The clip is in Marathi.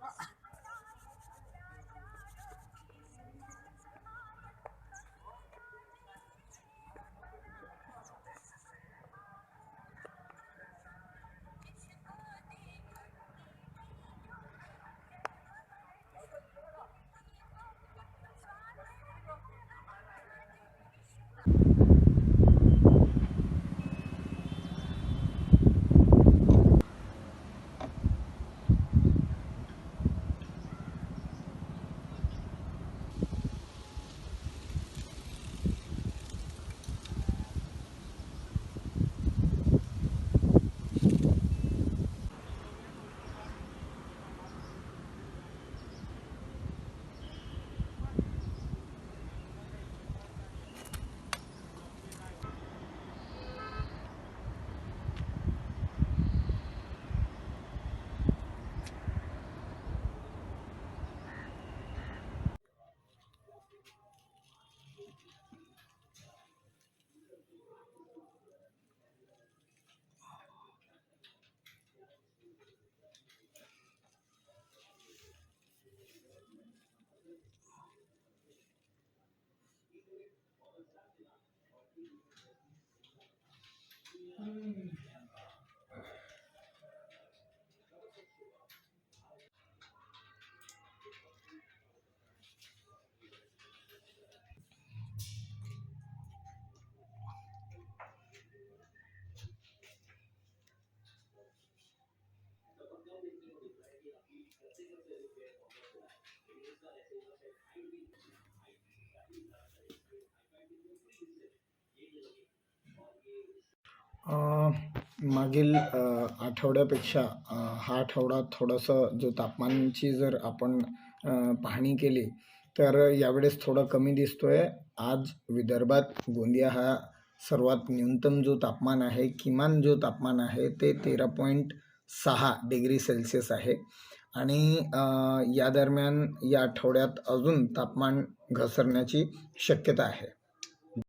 what? Hum. मागील आठवड्यापेक्षा हा आठवडा थोडंसं जो तापमानची जर आपण पाहणी केली तर यावेळेस थोडं कमी दिसतोय. आज विदर्भात गोंदिया हा सर्वात न्यूनतम जो तापमान आहे किमान जो तापमान आहे ते तेरा पॉईंट सहा डिग्री सेल्सिअस आहे. आणि या दरम्यान या आठवड्यात अजून तापमान घसरण्याची शक्यता आहे.